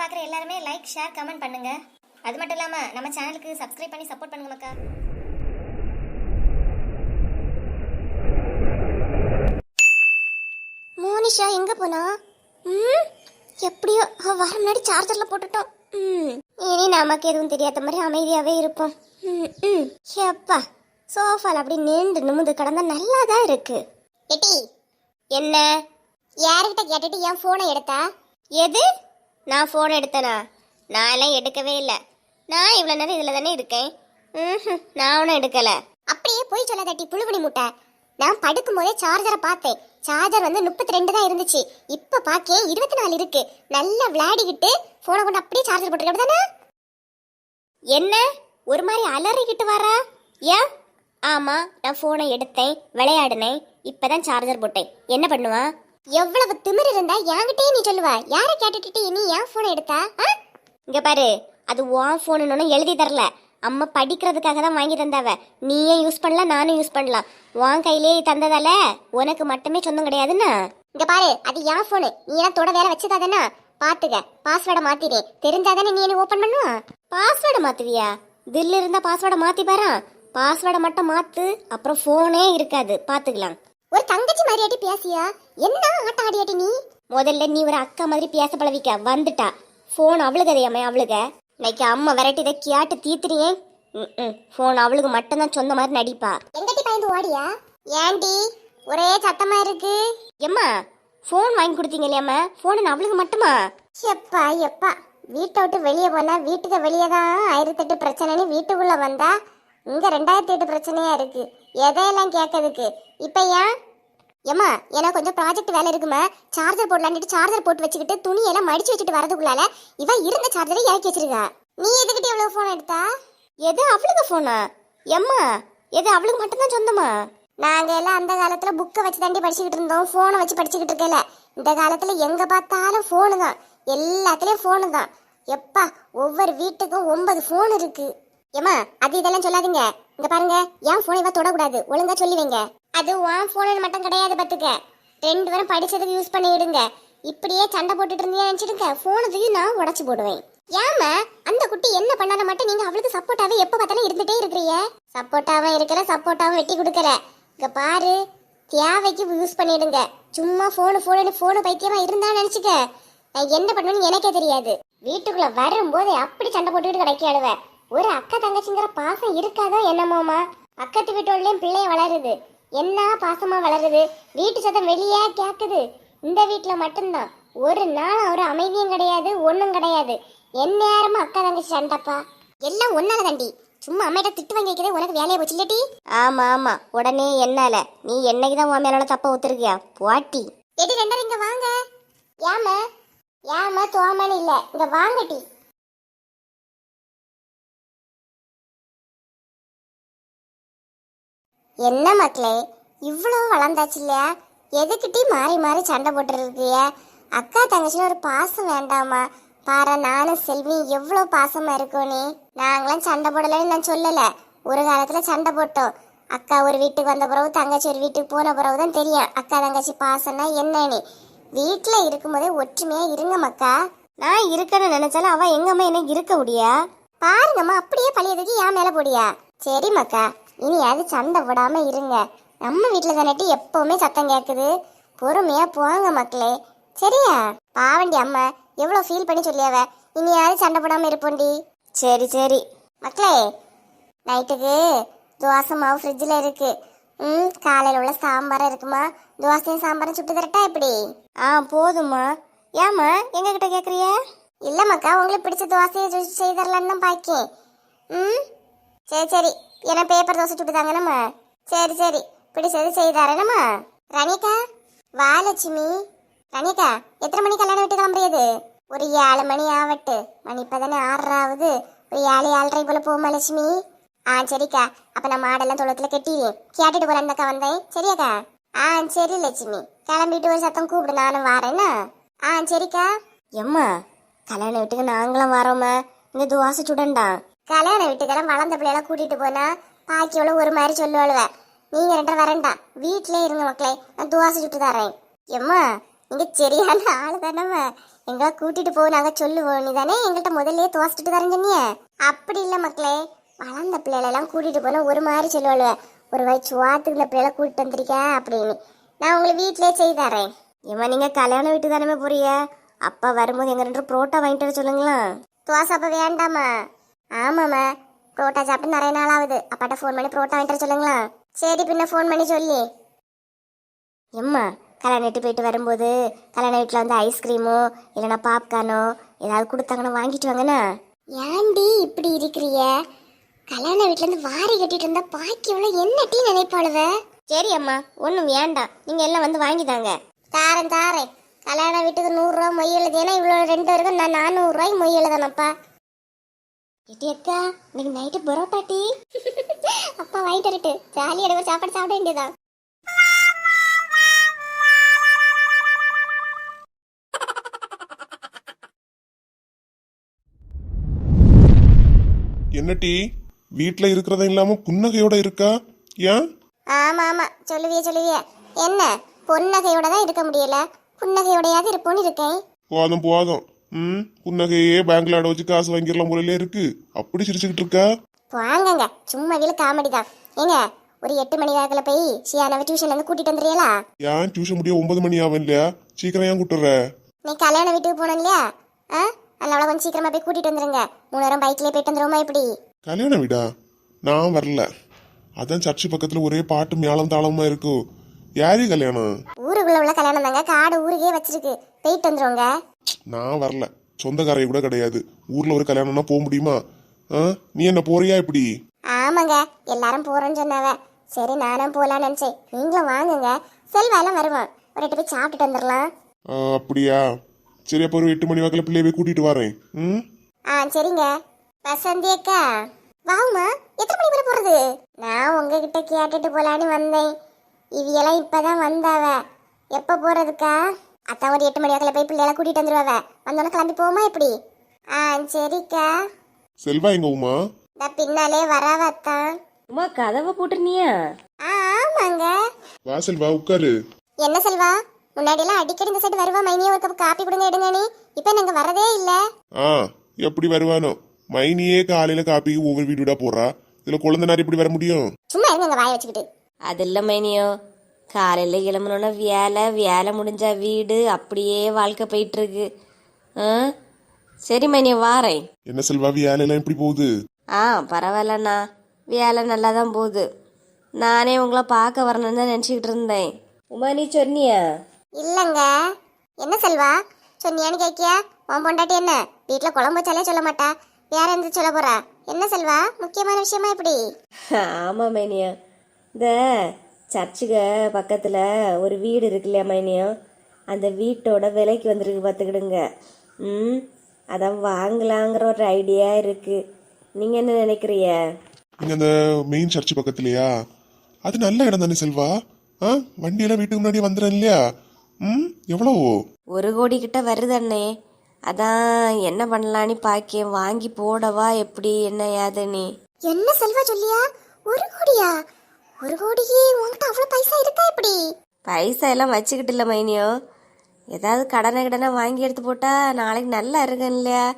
பார்க்குற எல்லாருமே like share comment பண்ணுங்க. அது மட்டும் இல்லாம நம்ம சேனலுக்கு சப்ஸ்கிரைப் பண்ணி சப்போர்ட் பண்ணுங்க மக்கா. மோனிஷா எங்க போனா? ம்? எப்படியோ வர முன்னாடி சார்ஜர்ல போட்டுட்டோம். ம். இனி நமக்கு எதுவும் தெரியாத மாதிரி அமைதியாவே இருப்போம். ம் ம். எப்பா சோஃபால அப்படி நீண்டு நிமிந்து கிடந்தா நல்லா தான் இருக்கு. எட்டி என்ன? யாருக்கிட்ட கேட்டுட்டு என் போனை எடுத்தா? எது? நான் ஃபோன் எடுத்தனா? நான் எல்லாம் எடுக்கவே இல்லை. நான் இவ்வளோ நேரம் இதில் தானே இருக்கேன். ம் நான் ஒன்றும் எடுக்கலை. அப்படியே போய் சொல்ல தட்டி புழுகுனி முட்டை. நான் படுக்கும்போதே சார்ஜரை பார்த்தேன். சார்ஜர் வந்து முப்பத்தி ரெண்டு தான் இருந்துச்சு. இப்போ பார்க்க இருபத்தி நாலு இருக்கு. நல்லா விளையாடிக்கிட்டு ஃபோனை கொண்டு அப்படியே சார்ஜர் போட்டுருக்க தானே என்ன? ஒரு மாதிரி அலறிக்கிட்டு வரா? ஏன்? ஆமாம் நான் ஃபோனை எடுத்தேன் விளையாடினேன். இப்போ தான் சார்ஜர் போட்டேன். என்ன பண்ணுவா? எவ்வளவு திமிர் இருந்தா என்கிட்டயே நீ சொல்லுவ. யாரை கேட்டுட்டு நீ ஏன் போனை எடுத்தா? ஆ? இங்க பாரு. அது உன் போனுன்னு எழுதி தரல. அம்மா படிக்கிறதுக்காக தான் வாங்கி தந்தாவ. நீயே யூஸ் பண்ணலாம் நானும் யூஸ் பண்ணலாம். உன் கையிலே தந்ததால உனக்கு மட்டுமே சொந்தம் கிடையாதுன்னா? இங்க பாரு. அது என் போனு நீ எல்லாம் தொட வேலை வச்சுதாதானா பாத்துக்க. பாஸ்வேர்டை மாத்திட்டேன் தெரிஞ்சாதானே நீ என்ன ஓபன் பண்ணுவா? பாஸ்வேர்டை மாத்துவியா? தில் இருந்தா பாஸ்வேர்டை மாத்தி பாரு பாஸ்வேர்டை மட்டும் மாத்து. அப்புறம் போனே இருக்காது. பாத்துக்கலாம். ஒரு தங்கச்சி மாதிரியாட்டி பேசியா? என்ன ஆட்டம் ஆடியாட்டி நீ? முதல்ல நீ ஒரு அக்கா மாதிரி பேச பழவிக்க. வந்துட்டா. ஃபோன் அவளுக்கு அதையாமே அவளுக்கு இன்னைக்கு அம்மா விரட்டி இதை கேட்டு தீத்துறியே. ம் ஃபோன் அவளுக்கு மட்டும்தான் சொந்த மாதிரி நடிப்பா. எங்கட்டி பயந்து ஓடியா? ஏன்டி ஒரே சத்தமா இருக்கு. எம்மா ஃபோன் வாங்கி கொடுத்தீங்க இல்லையாம்மா ஃபோன் அவளுக்கு மட்டுமா? எப்பா எப்பா. வீட்டை விட்டு வெளியே போனா வீட்டுக்கு வெளியே தான் ஆயிரத்தெட்டு பிரச்சனைன்னு வீட்டுக்குள்ள வந்தா இங்க ரெண்டாயிரத்தி எட்டு பிரச்சனையா இருக்கு. எதையெல்லாம் கேட்கறதுக்கு? இப்போ ஏன்? ஏம்மா எனக்கு கொஞ்சம் ப்ராஜெக்ட் வேலை இருக்குமா? சார்ஜர் போடலான்ட்டு சார்ஜர் போட்டு வச்சுக்கிட்டு துணியெல்லாம் மடிச்சு வச்சுட்டு வரதுக்குள்ளால இவ இருந்த சார்ஜரை இறக்கி வச்சிருக்கா. நீ எதுக்கிட்ட எவ்வளோ ஃபோன் எடுத்தா? எது அவளுக்கு ஃபோனா எம்மா எது அவளுக்கு மட்டும்தான் சொந்தமா? நாங்கள் எல்லாம் அந்த காலத்தில் புக்கை வச்சு தாண்டி படிச்சுக்கிட்டு இருந்தோம் ஃபோனை வச்சு படிச்சுக்கிட்டு இருக்கல. இந்த காலத்தில் எங்கே பார்த்தாலும் ஃபோனு தான். எல்லாத்துலேயும் ஃபோனு தான். எப்பா ஒவ்வொரு வீட்டுக்கும் ஒன்பது ஃபோன் இருக்குது ஏம்மா அது இதெல்லாம் சொல்லாதீங்க. இந்த பாருங்க ஏன் ஃபோனை இவ தொடக்கூடாது. ஒழுங்காக சொல்லி வைங்க. அது உன் ஃபோனு மட்டும் கிடையாது பார்த்துக்க. ரெண்டு பேரும் படிச்சதுக்கு யூஸ் பண்ணிடுங்க. இப்படியே சண்டை போட்டுட்டு இருந்தீங்க ஃபோனை தூக்கி நான் உடச்சி போடுவேன். ஏமா அந்த குட்டி என்ன பண்ணாலும் மட்டும் நீங்க அவளுக்கு சப்போர்ட்டாவே எப்ப பார்த்தாலும் இருந்துட்டே இருக்கிறீங்க? சப்போர்ட்டாவும் இருக்கிற சப்போர்ட்டாவும் வெட்டி கொடுக்கற இங்க பாரு தேவைக்கு யூஸ் பண்ணிடுங்க. சும்மா ஃபோனு ஃபோனு ஃபோனு பைத்தியமா இருந்தா நினைச்சுக்க. நான் என்ன பண்ணுவேன்னு எனக்கே தெரியாது. வீட்டுக்குள்ள வரும்போது அப்படி சண்டை போட்டுக்கிட்டு கிடைக்காடுவேன் ஒரு அக்கா தங்கச்சிங்கிற பாசம் இருக்காதோ என்னமோமா பக்கத்து வீட்டோடலயும் பிள்ளைய வளருது. என்ன பாசமா வளருது? வீட்டு சத்தம் வெளியே கேக்குது. இந்த வீட்டுல மட்டும்தான். ஒரு நாள் ஒரு அமைதியும் கிடையாது ஒண்ணும் கிடையாது. எந்நேரமும் அக்கா தங்கச்சி சண்டைப்பா. எல்லாம் ஒன்னால தாண்டி. சும்மா அம்மையிட்ட திட்டு வாங்கி வைக்கிறதே உனக்கு வேலையை போச்சு இல்லட்டி ஆமா ஆமா. உடனே என்னால? நீ என்னைக்கு தான் உன் மேல தப்ப ஒத்துருக்கியா? போட்டி. எடி ரெண்டரை இங்க வாங்க. ஏம ஏம தோமன்னு இல்ல. இங்க வாங்கட்டி என்ன மக்களே இவ்வளோ வளர்ந்தாச்சு இல்லையா? எதுக்கிட்டே மாறி மாறி சண்டை போட்டுருக்கிய? அக்கா தங்கச்சின்னு ஒரு பாசம் வேண்டாமா? பாரு நானும் செல்வி எவ்வளோ பாசமாக இருக்கோம் நீ? நாங்களாம் சண்டை போடலைன்னு நான் சொல்லலை. ஒரு காலத்தில் சண்டை போட்டோம். அக்கா ஒரு வீட்டுக்கு வந்த பிறகு தங்கச்சி ஒரு வீட்டுக்கு போன பிறகு தான் தெரியும். அக்கா தங்கச்சி பாசம்னா என்னன்னு வீட்டில் இருக்கும்போதே ஒற்றுமையாக இருங்க மக்கா. நான் இருக்கேன்னு நினைச்சாலும் அவன் எங்கம்மா என்ன இருக்க முடியா? பாருங்கம்மா அப்படியே பழைய தூக்கி ஏன் மேலே போடியா? சரி மக்கா இனியாவது சண்டை போடாம இருங்க. நம்ம வீட்டில் தானேட்டு எப்பவுமே சத்தம் கேட்குது பொறுமையா போங்க மக்களே. சரியா? பாவண்டி அம்மா எவ்வளோ ஃபீல் பண்ணி சொல்லியாவ? இனியாவது சண்டை போடாம இருப்போண்டி. சரி சரி. மக்களே நைட்டுக்கு தோசை மாவு ஃப்ரிட்ஜில் இருக்கு. ம் காலையில் உள்ள சாம்பாரம் இருக்குமா? தோசையும் சாம்பாரும் சுட்டு தரட்டா எப்படி? ஆ போதும்மா. ஏம்மா எங்ககிட்ட கேட்குறிய இல்லைம்மாக்கா உங்களுக்கு பிடிச்ச தோசையை செய்து தரலான்னு தான் பாக்கேன். ம் சரி சரி. ஏன்னா பேப்பர் தோசை சுட்டு தாங்கண்ணம்மா சரி சரி. பிடிச்சது செய்து தரேனம்மா ரணிகா வா லட்சுமி. ரணிகா எத்தனை மணி கல்யாணம் விட்டு கிளம்புறியது ஒரு ஏழு மணி ஆவட்டு மணி இப்பதானே ஆறாவது ஒரு ஏழு ஏழரை போல போமா லட்சுமி. ஆ சரிக்கா. அப்ப நான் மாடெல்லாம் தொழுத்துல கட்டிடுறேன் கேட்டுட்டு போறேன் அக்கா வந்தேன். சரியாக்கா? ஆ சரி லட்சுமி. கிளம்பிட்டு ஒரு சத்தம் கூப்பிடு நானும் வரேன்னா ஆ சரிக்கா. எம்மா கல்யாண வீட்டுக்கு நாங்களும் வரோமா இந்த துவாசை சுடண்டா கல்யாண வீட்டுக்கெல்லாம் வளர்ந்த பிள்ளையெல்லாம் கூட்டிட்டு போனா பாக்கியோட ஒரு மாதிரி சொல்லுவாளுவ. நீங்க ரெண்டரை வரண்டா வீட்டிலே இருங்க மக்களே. நான் துவாசை சுட்டு தரேன் எம்மா நீங்க சரியான ஆளு தானே எங்க கூட்டிட்டு போ நாங்க சொல்லுவோம். நீ தானே எங்கள்கிட்ட முதல்லயே துவாசிட்டு தரேன் சொன்னிய. அப்படி இல்ல மக்களே. வளர்ந்த பிள்ளைகளை எல்லாம் கூட்டிட்டு போனா ஒரு மாதிரி சொல்லுவாள் ஒரு வயசு வாத்துக்கு இந்த பிள்ளைகளை கூட்டிட்டு வந்திருக்க அப்படின்னு. நான் உங்களை வீட்டிலே செய்து தரேன் ஏமா நீங்க கல்யாணம் வீட்டு தானே போறிய அப்பா வரும்போது எங்க ரெண்டு புரோட்டா வாங்கிட்டு வர சொல்லுங்களா தோசை அப்ப வேண்டாமா ஆமாம்மா. புரோட்டா சாப்பிட்டு நிறைய நாள் ஆகுது. அப்பாட்ட ஃபோன் பண்ணி புரோட்டா வாங்கிட்டு சொல்லுங்களா? சரி பின்ன ஃபோன் பண்ணி சொல்லி. எம்மா கல்யாண வீட்டு போயிட்டு வரும்போது கல்யாண வீட்டில் வந்து ஐஸ்கிரீமோ இல்லைன்னா பாப்கார்னோ ஏதாவது கொடுத்தாங்கன்னா வாங்கிட்டு வாங்கண்ணா. ஏன்டி இப்படி இருக்கிறிய? கல்யாண வீட்டிலேருந்து வாரி கட்டிட்டு இருந்தா பாக்கி எவ்வளோ என்ன டீ நினைப்பாளுவ? சரி அம்மா ஒன்றும் வேண்டாம். நீங்கள் எல்லாம் வந்து வாங்கிதாங்க. தாரேன் தாரேன். கல்யாண வீட்டுக்கு நூறுரூவா மொய் எழுதினா இவ்வளோ ரெண்டு பேருக்கும் நான் நானூறுரூவாய்க்கு மொய் எழுதணும்ப்பா. எட்டி அக்கா இன்னைக்கு நைட்டு பரோட்டா டீ. அப்பா வாங்கிட்டு வரட்டு ஜாலியாக எடுக்க சாப்பாடு சாப்பிட வேண்டியதான் என்ன டீ? வீட்டில் இருக்கிறதும் இல்லாம புன்னகையோட இருக்கா? ஏன்? ஆமா ஆமா. சொல்லுவிய சொல்லுவிய. என்ன? பொன்னகையோட தான் இருக்க முடியல. புன்னகையோடையாவது இருப்போன்னு இருக்கேன். போதும் போதும். ம்? புன்னகையே பேங்க்ல அட வச்சு காசு வாங்கிடலாம் முறையில இருக்கு. அப்படி சிரிச்சுக்கிட்டு இருக்கா? வாங்கங்க. சும்மா வீல காமெடி தான். ஏங்க ஒரு எட்டு மணி வாக்கில் போய் ஷியானவை டியூஷன்ல இருந்து கூட்டிட்டு வந்துடுறீங்களா? ஏன் டியூஷன் முடிய ஒன்பது மணி ஆகும் இல்லையா? சீக்கிரம் ஏன் கூட்டுற? நீ கல்யாண வீட்டுக்கு போனோம் இல்லையா? ஆ? அதனால கொஞ்சம் சீக்கிரமா போய் கூட்டிட்டு வந்துருங்க. மூணு நேரம் பைக்லயே போயிட்டு வந்துருவோமா எப்படி? கல்யாணம் வீடா? நான் வரல. அதான் சர்ச்சு பக்கத்துல ஒரே பாட்டு மேளம் தாளமா இருக்கும். யாரு கல்யாணம்? ஊருக்குள்ள உள்ள கல்யாணம் தாங்க. காடு ஊருக்கே வச்சிருக்கு. போயிட்டு வந்துருவோங்க. நான் வரல. சொந்தக்காரைய கூட கிடையாது. ஊர்ல ஒரு கல்யாணம்னா போக முடியுமா? ஆ? நீ என்ன போறியா இப்படி? ஆமாங்க. எல்லாரும் போறோம்னு சொன்னாவ சரி நானும் போலான்னு நினைச்சேன். நீங்களும் வாங்குங்க. செல்வா எல்லாம் வருவான் ஒரு எட்டு போய் சாப்பிட்டுட்டு வந்துடலாம். அப்படியா? சரி அப்போ ஒரு எட்டு மணி வாக்கில் பிள்ளைய போய் கூட்டிட்டு வரேன். ம்? ஆ சரிங்க. வசந்தி அக்கா. வாங்கம்மா எத்தனை மணி வரை போறது? நான் உங்ககிட்ட கேட்டுட்டு போலான்னு வந்தேன். இவியெல்லாம் இப்பதான் வந்தாவ. எப்ப போறதுக்கா? அத்தான் ஒரு எட்டு மணி வாக்கில் போய் பிள்ளைகளை கூட்டிட்டு வந்துருவாவ. வந்தோடனே கிளம்பி போமா எப்படி? ஆ சரிக்கா. செல்வா எங்க உமா? நான் பின்னாலே வராவ அத்தான் உமா கதவை போட்டுருனியா ஆ ஆமாங்க. வா செல்வா உட்காரு. என்ன செல்வா? முன்னாடி எல்லாம் அடிக்கடி இந்த சைடு வருவா? மைனியே ஒரு கப் காப்பி கொடுங்க எடுங்க நீ. இப்போ நாங்க வரதே இல்ல? ஆ எப்படி வருவானோ. மைனியே காலையில காப்பிக்கு ஒவ்வொரு வீடு வீடா போறா. இதுல குழந்தை எப்படி வர முடியும்? சும்மா இருங்க வாய வச்சுக்கிட்டு. அது இல்லை மைனியோ. காலையில் கிளம்புனோன்னா வேலை வேலை முடிஞ்சா வீடு அப்படியே வாழ்க்கை போயிட்டு இருக்கு ஆ? சரி மைனியோ வாரேன். என்ன செல்வா வேலையெல்லாம் எப்படி போகுது? ஆ பரவாயில்லண்ணா. வேலை நல்லா தான் போகுது. நானே உங்களை பார்க்க வரணும்னு தான் நினச்சிக்கிட்டு இருந்தேன். உமா நீ சொன்னியா? இல்லங்க. என்ன செல்வா? சொன்னியான்னு கேக்கியா உன் பொண்டாட்டி என்ன? வீட்டுல குழம்பு வச்சாலே சொல்ல மாட்டா. வேற எந்த சொல்ல போறா? என்ன செல்வா? முக்கியமான விஷயமா எப்படி? ஆமாம் மைனியா இந்த சர்ச்சுக்கு பக்கத்தில் ஒரு வீடு இருக்கு இல்லையா மைனியம் அந்த வீட்டோட விலைக்கு வந்திருக்கு பார்த்துக்கிடுங்க ம் அதான் வாங்கலாங்கிற ஒரு ஐடியா இருக்குது நீங்கள் என்ன நினைக்கிறீங்க? இங்க அந்த மெயின் சர்ச் பக்கத்துலயா? அது நல்ல இடம் தானே செல்வா? ஆ வண்டியெல்லாம் வீட்டுக்கு முன்னாடி வந்துடுறேன் இல்லையா? ம் எவ்வளவோ? ஒரு கோடி கிட்ட வருது அண்ணே. அதான் என்ன பண்ணலான்னு பாக்கேன். வாங்கி போடவா எப்படி என்ன ஏதுன்னு. என்ன செல்வா சொல்லியா? ஒரு கோடியா? ஒரு கோடிக்கு உன்கிட்ட அவ்வளவு பைசா இருக்கா எப்படி பைசா எல்லாம் வச்சுக்கிட்டு இல்லை மைனியோ. ஏதாவது கடனை கடனை வாங்கி எடுத்து போட்டா நாளைக்கு நல்லா இருக்கும் இல்லையா?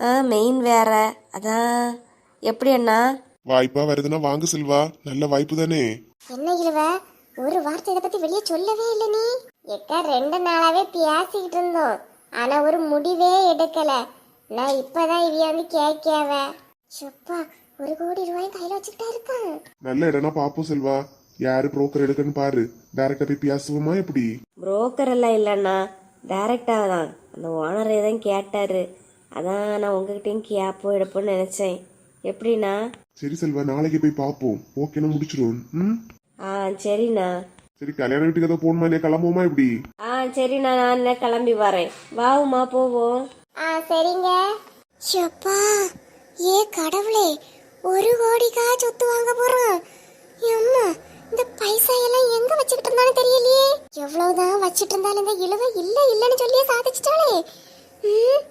ஆ மெயின் வேற. அதான். எப்படி அண்ணா? வாய்ப்பா வருதுன்னா வாங்க செல்வா. நல்ல வாய்ப்பு தானே. என்ன இழுவ? ஒரு வார்த்தை இதை பத்தி வெளியே சொல்லவே இல்லை நீ. எக்கா ரெண்டு நாளாவே பேசிக்கிட்டு இருந்தோம். ஆனா ஒரு முடிவே எடுக்கல. நான் இப்பதான் இவிய வந்து கேட்காவ சுப்பா ஒரு கோடி ரூபாய் கையில வச்சுக்கிட்டா இருக்கான் நல்ல இடம்னா பாப்போம் செல்வா. யாரு புரோக்கர் எடுக்கன்னு பாரு. டைரக்டா போய் பேசுவோமா எப்படி? புரோக்கர் எல்லாம் இல்லைண்ணா டைரக்டாக தான். அந்த ஓனரே தான் கேட்டார். அதான் நான் உங்ககிட்டயும் கேப்போ எடுப்போன்னு நினச்சேன். எப்படிண்ணா சரி செல்வா நாளைக்கு போய் பாப்போம். ஓகேனா முடிச்சிருவோம் ம்? ஆ சரிண்ணா. சரி கல்யாண வீட்டுக்கு ஏதோ போகணுமா இல்லையா கிளம்புவோமா எப்படி? ஆ சரிண்ணா. நான் என்ன கிளம்பி வரேன். வாவுமா போவோம். ஆ சரிங்க. சுப்பா ஏ கடவுளே. ஒரு கோடிக்கா சொத்து வாங்க போறோம். அம்மா இந்த பைசா எல்லாம் எங்க வச்சுக்கிட்டு இருந்தாலும் தெரியலையே. எவ்வளவுதான் வச்சிட்டு இருந்தாலும் இந்த இழுவ இல்ல இல்லன்னு சொல்லியே சாதிச்சிட்டாளே. ம்